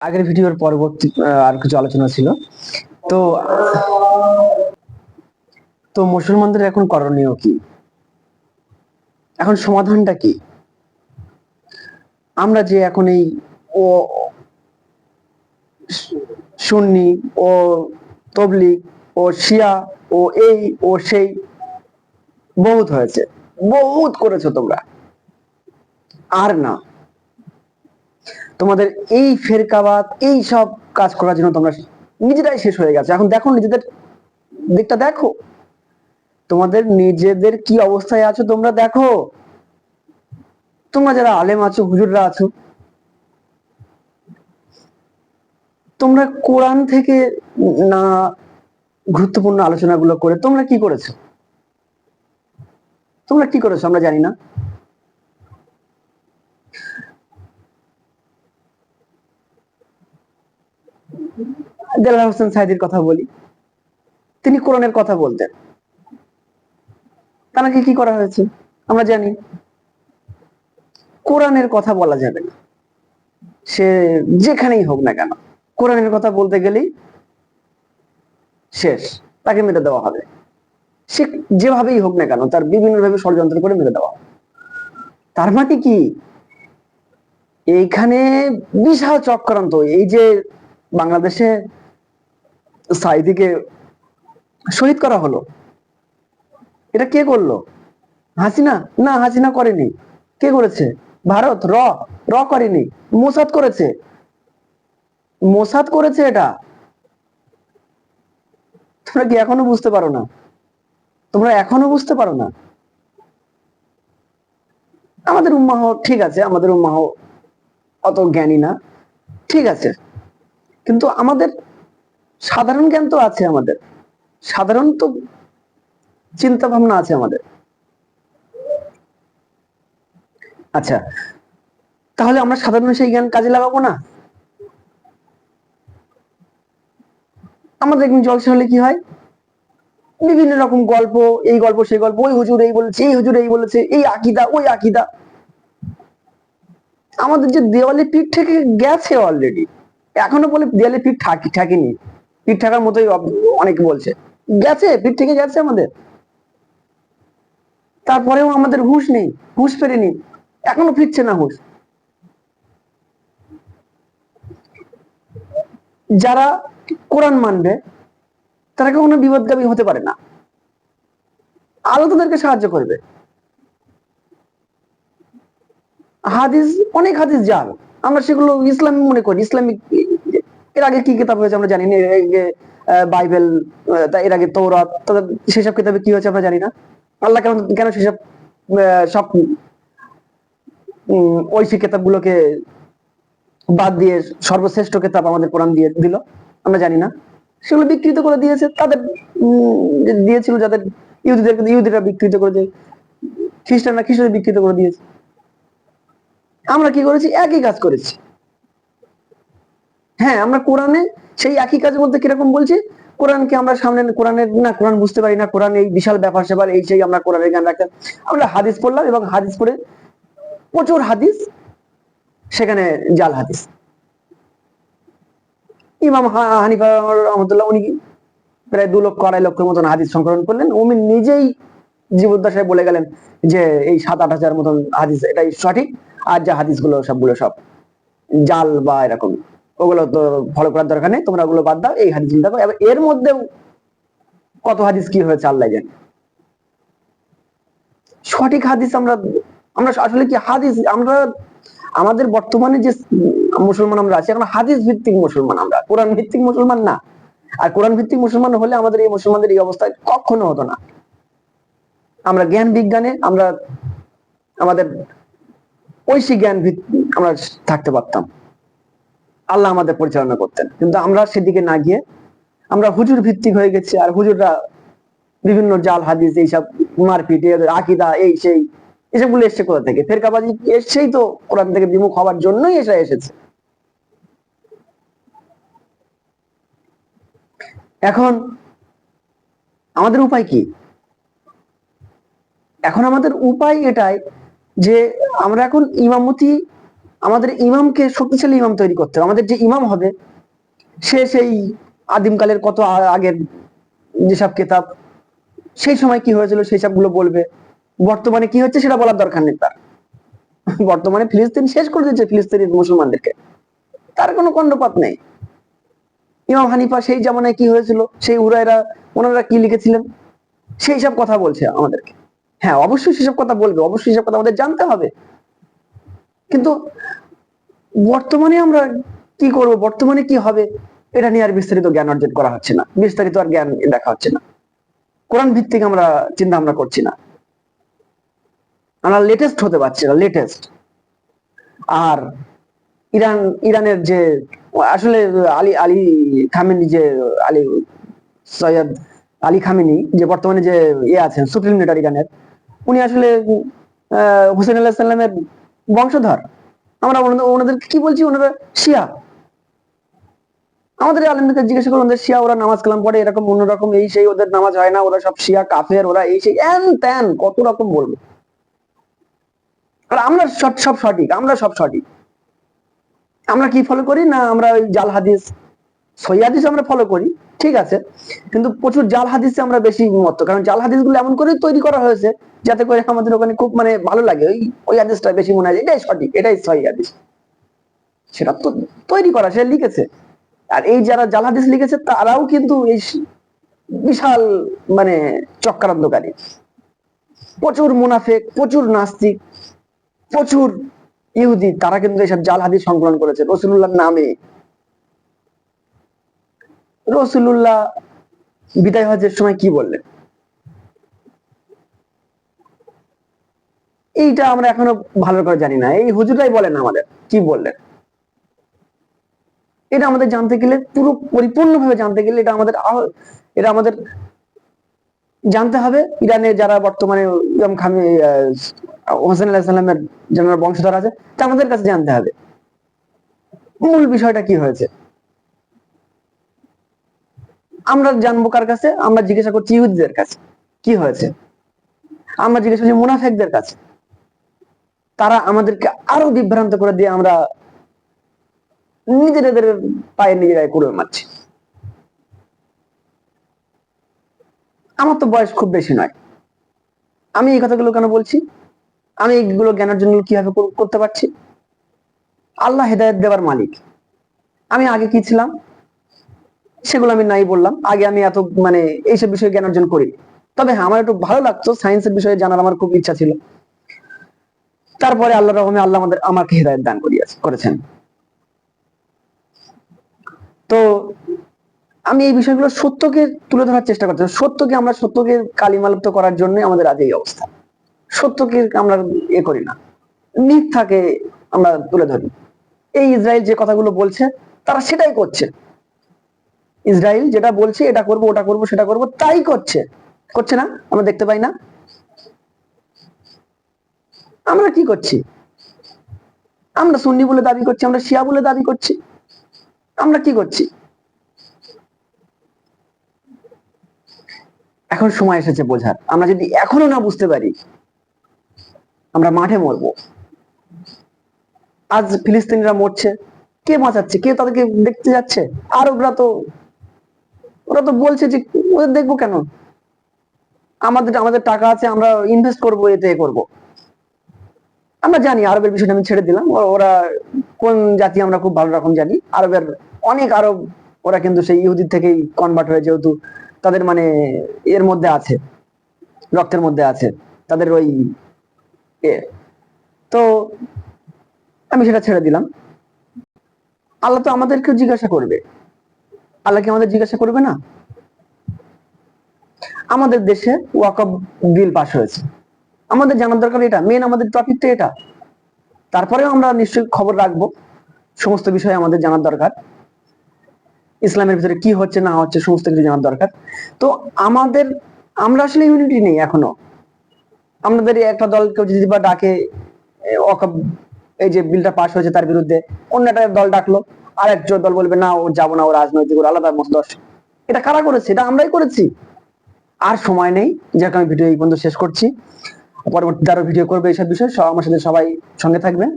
আগের ভিডিওর পরবর্তী আর কিছু আলোচনা ছিল। তো তো মুসলমানদের এখন করণীয় কি? এখন সমাধানটা কি? আমরা যে এখন এই ও, সুন্নি ও তবলিগ ও শিয়া ও এই ও সেই বহুত হয়েছে। বহুত করেছ তোমরা। আর না। তোমাদের এই ফেরকাবাদ, এই সব কাজ করার জন্য তোমরা নিজেরাই শেষ হয়ে গেছে। এখন দেখো নিজেদের দিকটা দেখো। তোমাদের নিজেদের কি অবস্থায় আছো তোমরা দেখো। তোমরা যারা আলেম আছো, হুজুররা আছো, তোমরা কোরআন থেকে না গুরুত্বপূর্ণ আলোচনাগুলো করে তোমরা কি করেছ? তোমরা কি করেছ আমরা জানি না। দেলার হোসেন সাইদির কথা বলি। তিনি কোরআনের কথা বলতেন। তাকে কি করা হয়েছে? আমরা জানি। কোরআনের কথা বলা যাবে না। সে যেখানেই হোক না কেন, কোরআনের কথা বলতে গেলেই শেষ। তাকে মেরে দেওয়া হবে। সে যেভাবেই হোক না কেন, তার বিভিন্ন ভাবে ষড়যন্ত্র করে মেরে দেওয়া তার মানে কি? এইখানে বিশাল চক্রান্ত। এই যে বাংলাদেশে সাইদিকে শহীদ করা হলো। এটা কে করল? হাসিনা? না, হাসিনা করেনি। কে করেছে? ভারত, র র করেনি। মোসাদ করেছে। মোসাদ করেছে এটা। তোমরা কি এখনও বুঝতে পারো না? তোমরা এখনও বুঝতে পারো না? আমাদের উম্মাহ ঠিক আছে, আমাদের উম্মাহ অত জ্ঞানী না। ঠিক আছে। কিন্তু আমাদের সাধারণ জ্ঞান তো আছে আমাদের। সাধারণ তো চিন্তা ভাবনা আছে আমাদের। আচ্ছা তাহলে আমরা সাধারণ সেই জ্ঞান কাজে লাগাবো না? আমাদের জলসা হলে কি হয়? বিভিন্ন রকম গল্প, এই গল্প, সেই গল্প, ওই হুজুর এই বলেছে, এই হুজুর এই বলেছে, এই আকিদা, ওই আকিদা। আমাদের যে দেওয়ালে পিঠ থেকে গেছে অলরেডি এখনও বলে দেওয়ালে পিঠ ঠাকি ঠাকেনি পিঠ ঠাকার মতোই অনেকে বলছে। গেছে, পিঠ থেকে গেছে আমাদের। তারপরেও আমাদের হুঁশ নেই, হুঁশ ফেরেনি। এখনও ফিরছে না হুঁশ। যারা কোরআন মানবে, তারা কখনো বিপদগামী হতে পারে না। আলো তাদেরকে সাহায্য করবে। হাদিস অনেক হাদিস জাল আমরা সেগুলো ইসলামিক মনে করি, ইসলামিক এর আগে কি কিতাব হয়েছে আমরা জানি না, এর আগে বাইবেল এর আগে তৌরাত সেসব কিতাবে কি হয়েছে আমরা জানি না। আল্লাহ কেন কেন সেসব সব ঐশী কিতাবগুলোকে বাদ দিয়ে সর্বশ্রেষ্ঠ কিতাব আমাদের কোরআন দিয়ে দিল, আমরা জানি না। সেগুলো বিকৃত করে দিয়েছে, তাদের দিয়েছিল যাদের ইহুদিদের, ইহুদিরা বিকৃত করে দিয়ে, খ্রিস্টানরা খ্রিস্টানদের বিকৃত করে দিয়েছে। আমরা কি করেছি? একই কাজ করেছি। হ্যাঁ আমরা কোরআনে সেই একই কাজের মধ্যে কীরকম বলছি? কোরআনকে আমরা সামনে কোরআনের, না, কোরআন বুঝতে পারি না, কোরআন এই বিশাল ব্যাপার স্যাপার, এই সেই আমরা কোরআনের জ্ঞান রাখতাম আমরা হাদিস পড়লাম এবং হাদিস পড়ে প্রচুর হাদিস, সেখানে জাল হাদিস। ইমাম হানিফা রহমতুল্লাহ, উনি প্রায় দু লক্ষ, আড়াই লক্ষের মতন হাদিস সংকলন করলেন। উনি নিজেই জীবদ্দশায় বলে গেলেন যে এই সাত, আট হাজার মতন হাদিস এটাই সঠিক, আর যা হাদিসগুলো সবগুলো সব জাল বা এরকম। ওগুলো তো ফলো করার দরকার নেই, তোমরা ওগুলো বাদ দাও, এই হাদিস চিন্তা করো। এর মধ্যে কত হাদিস কি হয়েছে আল্লাহ জানে। সঠিক হাদিস আমরা আমরা আসলে কি হাদিস, আমরা, আমাদের বর্তমানে যে মুসলমান আমরা আছি, এখন হাদিস ভিত্তিক মুসলমান আমরা। কোরআন ভিত্তিক মুসলমান না। আর কোরআন ভিত্তিক মুসলমান হলে আমাদের এই মুসলমানদের এই অবস্থা কখনো হতো না। আমরা জ্ঞান বিজ্ঞানে, আমরা, আমাদের ঐশী জ্ঞান ভিত্তিক আমরা থাকতে পারতাম। আল্লাহ আমাদের পরিচালনা করতেন। কিন্তু আমরা সেদিকে না গিয়ে আমরা হুজুর ভিত্তিক হয়ে গেছি আর হুজুররা বিভিন্ন জাল, হাদিস, এইসব মারপিট আকিদা, এই সেই, এসবগুলো এসছে কোথা থেকে? ফেরকাবাজি এসছেই তো কোরআন থেকে বিমুখ হওয়ার জন্যই এসে এসেছে। এখন আমাদের উপায় কি? এখন আমাদের উপায় এটাই যে আমরা এখন ইমামতি আমাদের ইমামকে শক্তিশালী ইমাম তৈরি করতে হবে। আমাদের যে ইমাম হবে, সে সেই আদিমকালের কত আগের যেসব কেতাব, সেই সময় কি হয়েছিল, সেই সবগুলো বলবে। বর্তমানে কি হচ্ছে সেটা বলার দরকার নেই তার। বর্তমানে ফিলিস্তিন শেষ করে দিচ্ছে ফিলিস্তিনের মুসলমানদেরকে। তার কোনো কণ্ডপাত নেই। ইমাম হানিফা সেই জামানায় কি হয়েছিল, সেই উরাইরা ওনারা কি লিখেছিলেন? সেই সব কথা বলছে আমাদেরকে। হ্যাঁ অবশ্যই সেসব কথা বলবে, অবশ্যই সেসব কথা আমাদের জানতে হবে। কিন্তু বর্তমানে আমরা কি করব? বর্তমানে কি হবে? এটা নিয়ে আর বিস্তারিত জ্ঞান অর্জন করা হচ্ছে না। বিস্তারিত আর জ্ঞান দেখা হচ্ছে না। কোরআন ভিত্তিক আমরা চিন্তা ভাবনা করছি না। আমরা লেটেস্ট হতে পারছি না লেটেস্ট আর ইরান, ইরানের যে, আসলে আলী আলী খামেনি যে, আলী সৈয়দ আলী খামেনি যে বর্তমানে যে ইয়ে আছেন, সুপ্রিম লিডার ইরানের, উনি আসলে হুসেন আল্লাহ সাল্লামের বংশধর। আমরা ওনাদের- ওনাদেরকে কি বলছি? ওনারা শিয়া। আমাদের আলমদের জিজ্ঞাসা করুন, ওদের শিয়া, ওরা নামাজ কালাম পড়ে এরকম অন্যরকম এই সেই ওদের নামাজ হয় না, ওরা সব শিয়া, কাফের, ওরা এই সেই, এন ত্যান, কত রকম বলবে। আর আমরা সব সঠিক, আমরা সব সঠিক। আমরা কি ফলো করি না আমরা ওই জাল হাদিস সই হাদিস আমরা ফলো করি? ঠিক আছে? কিন্তু প্রচুর জাল হাদিসে আমরা বেশি মত কারণ জাল হাদিসগুলো এমন করে তৈরি করা হয়েছে যাতে করে আমাদের ওখানে খুব মানে ভালো লাগে। ওই ওই হাদিসটা বেশি মনে হয় এটাই সঠিক, এটাই সহি হাদিস। সেটা তো তৈরি করা, সে লিখেছে। আর এই যারা জাল হাদিস লিখেছে, তারাও কিন্তু এই বিশাল মানে চক্রান্তকারী। প্রচুর মুনাফেক, প্রচুর নাস্তিক, প্রচুর ইহুদি, তারা কিন্তু এইসব জাল হাদিস সংকলন করেছে। রসুল্লাহর নামে রসুল্লাহ বিদায় হজের সময় কি বললেন? এইটা আমরা এখনও ভালো করে জানি না। এই হুজুরাই বলেন আমাদের, কি বললেন? এটা আমাদের জানতে গেলে পুরো পরিপূর্ণভাবে জানতে গেলে এটা আমাদের এটা আমাদের জানতে হবে। ইরানে যারা বর্তমানে ইমাম খামি হোসেন আলাহ সাল্লামের যারা বংশধর আছে তা আমাদের কাছে জানতে হবে। মূল বিষয়টা কি হয়েছে? আমরা জানব কার কাছে? আমরা জিজ্ঞাসা করছি ইহুদিদের কাছে। কি হয়েছে? আমরা জিজ্ঞাসা করছি মুনাফেকদের কাছে। তারা আমাদেরকে আরও বিভ্রান্ত করে দিয়ে আমরা নিজেদের পায়ে নিজেরাই কুড়ে মারছি। আমার তো বয়স খুব বেশি নয়। আমি এই কথাগুলো কেন বলছি? আমি এইগুলো জ্ঞান অর্জন কীভাবে কর- করতে পারছি? আল্লাহ হেদায়ত দেওয়ার মালিক। আমি আগে কি ছিলাম? সেগুলো আমি নাই বললাম। আগে আমি এত মানে এইসব বিষয়ে জ্ঞান অর্জন করি তবে হ্যাঁ আমার একটু ভালো লাগতো সায়েন্সের বিষয়ে জানার আমার খুব ইচ্ছা ছিল। তারপরে আল্লাহ রহমে আল্লাহ আমাদের, আমাকে হেদায়ত দান করেছেন। তো আমি এই বিষয়গুলো সত্যকে তুলে ধরার চেষ্টা করছি সত্যকে আমরা, সত্যকে কালিমালুপ্ত করার জন্য আমাদের আজ এই অবস্থা। সত্যকে আমরা এ করি না। মিথ্যাকে আমরা তুলে ধরি। এই ইসরায়েল যে কথাগুলো বলছে, তারা সেটাই করছে। ইসরায়েল যেটা বলছে, এটা করব, ওটা করব, সেটা করব, তাই করছে। করছে না? আমরা দেখতে পাই না। আমরা কি করছি? আমরা সুন্নি বলে দাবি করছি, আমরা শিয়া বলে দাবি করছি। আমরা কি করছি? এখন সময় এসেছে বোঝার। আমরা যদি এখনও না বুঝতে পারি, আমরা মাঠে মরবো। আজ ফিলিস্তিনিরা মরছে, কে বাঁচাচ্ছে? কে তাদেরকে দেখতে যাচ্ছে? আর ওরা তো ওরা তো বলছে যে, ওদের দেখব কেন? আমাদের আমাদের টাকা আছে, আমরা ইনভেস্ট করব, এতে করব। আমরা জানি আরবের বিষয়টা আমি ছেড়ে দিলাম। ওরা কোন জাতি আমরা খুব ভালো রকম জানি। আরবের অনেক আরব, ওরা কিন্তু সেই ইহুদির থেকেই কনভার্ট হয়ে যেহেতু তাদের মানে এর মধ্যে আছে, রক্তের মধ্যে আছে, তাদের ওই তো আমি সেটা ছেড়ে দিলাম। আল্লাহ তো আমাদেরকেও জিজ্ঞাসা করবে। আল্লাহ কি আমাদের জিজ্ঞাসা করবে না? আমাদের দেশে ওয়াকফ বিল পাশ হয়েছে। আমাদের জানার দরকার এটা মেন আমাদের টপিকটা এটা। তারপরেও আমরা নিশ্চয়ই খবর রাখব সমস্ত বিষয়ে আমাদের জানার দরকার। ইসলামের ভিতরে কি হচ্ছে না হচ্ছে সমস্ত কিছু জানার দরকার। তো আমাদের আমরা আসলে ইউনিটি নেই এখনও। আমাদের একটা দল কেউ যদি বা ডাকে এ, এই যে বিলটা পাশ হয়েছে তার বিরুদ্ধে অন্য একটা দল ডাকলো আর একজন দল বলবে, না, ও যাব না, ও রাজনৈতিক, ওর আলাদা মত দশ এটা কারা করেছে? এটা আমরাই করেছি। আর সময় নেই। যাকে, আমি ভিডিও এই পর্যন্ত শেষ করছি। পরবর্তীতে আরও ভিডিও করবে এইসব বিষয়ে। আমার সাথে সবাই সঙ্গে থাকবেন।